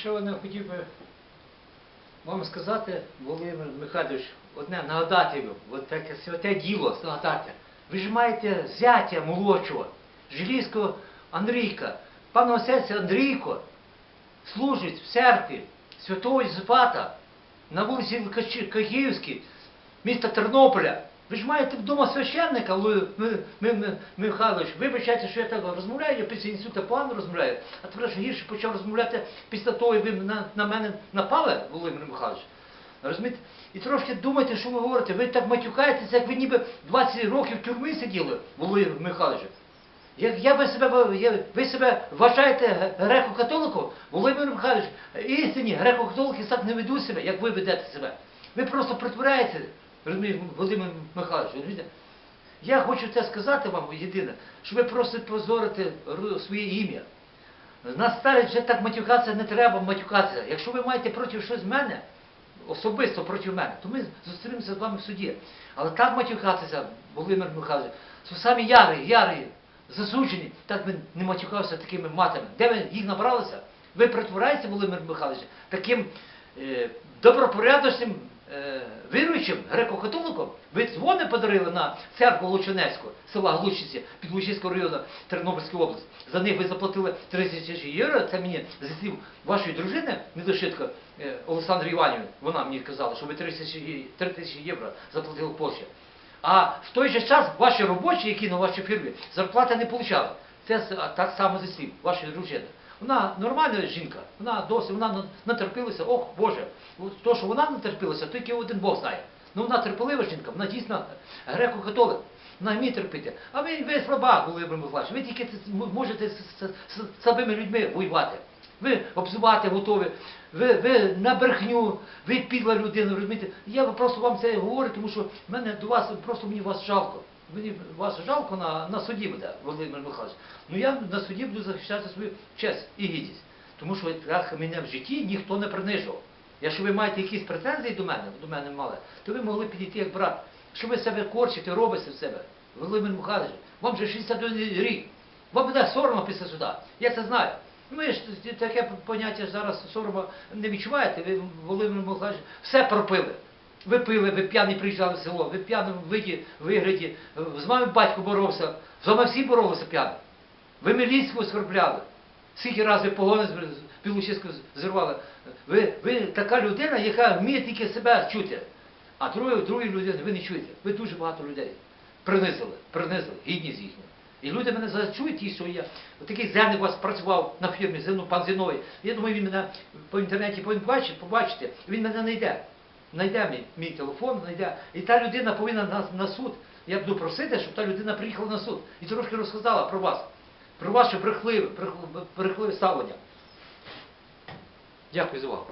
що я хотів би вам сказати, Володимир Михайлович, одне нагадати от таке святе діло нагадати. Ви ж маєте зятя молодшого, Желізького Андрійка. Пан отець Андрійко служить в церкві святого Єзапата на вулиці Качі- міста Тернополя. Ви ж маєте вдома священника, Михайлович. Вибачайте, що я так розмовляю, я після інституту погано розмовляю, а тепер ж гірше почав розмовляти після того, як ви на, на мене напали, Володимир Михайлович. Розумієте? І трошки думайте, що ви говорите. Ви так матюкаєтеся, як ви ніби 20 років в тюрмі сиділи, Володимир Михайлович. Як я би себе, ви себе вважаєте греко-католиком, Володимир Михайлович, істинні греко-католики так не ведуть себе, як ви ведете себе. Ви просто притворяєте, розумієте, Володимир Михайлович, розумієте? Я хочу це сказати вам єдине, що ви просто позорите своє ім'я. Нас старить вже так матюкатися не треба матюкатися. Якщо ви маєте проти щось мене, особисто проти мене, то ми зустрінемося з вами в суді. Але так матюкатися, Володимир Михайлович, що самі ярі, ярі, засуджені, так він не матюкався такими матами. Де ви їх набралися? Ви притворяєтеся, Володимир Михайлович, таким е, добропорядочним віруючим греко-католиком. Ви дзвони подарили на церкву Лучинецьку, села Глущиці, під району Тернопільської області. За них ви заплатили 30 тисяч євро. Це мені зі слів вашої дружини, недошитка е, Олександра Іванівни. Вона мені казала, що ви 3 тисячі, євро заплатили в Польщі. А в той же час ваші робочі, які на вашій фірмі, зарплати не получали. Це так само зі слів вашої дружини. Вона нормальна жінка, вона досить, вона на- натерпілася, ох Боже, то, що вона натерпілася, тільки один Бог знає. Ну вона терпелива жінка, вона дійсно греко-католик. Вона вміє терпіти. А ви, ви слаба, Володимир Миколаївич, ви тільки можете з, слабими людьми воювати. Ви обзивати готові, ви, ви на брехню, ви підла людина, розумієте? Я просто вам це говорю, тому що мене до вас, просто мені вас жалко. Мені вас жалко на, на суді буде, Володимир Михайлович. Ну я на суді буду захищати свою честь і гідність. Тому що мене в житті ніхто не принижував. Якщо ви маєте якісь претензії до мене, до мене мали, то ви могли підійти як брат. Що ви себе корчите, робите в себе, Володимир Михайлович, вам вже 61 рік. Вам буде соромно після суда. Я це знаю. Ви ж таке поняття зараз сорому не відчуваєте, ви, Володимир Михайлович, все пропили. Ви пили, ви п'яні приїжджали в село, ви п'яним виді, вигляді, з вами батько боровся, з вами всі боролися п'яні. Ви міліцію оскорбляли. Скільки разів погони з Білочиську зірвали. Ви, ви така людина, яка вміє тільки себе чути. А другої, другої людини ви не чуєте. Ви дуже багато людей принизили, принизили, гідність їхню. І люди мене зачують, ті, що я. Такий земник у вас працював на фірмі, Зину, пан Зіновий. Я думаю, він мене по інтернеті повинен бачити. Він мене знайде. Знайде мій, мій телефон, знайде. І та людина повинна на, на суд. Я буду просити, щоб та людина приїхала на суд і трошки розказала про вас, про ваше брехливе, брехливе ставлення. Дякую за увагу.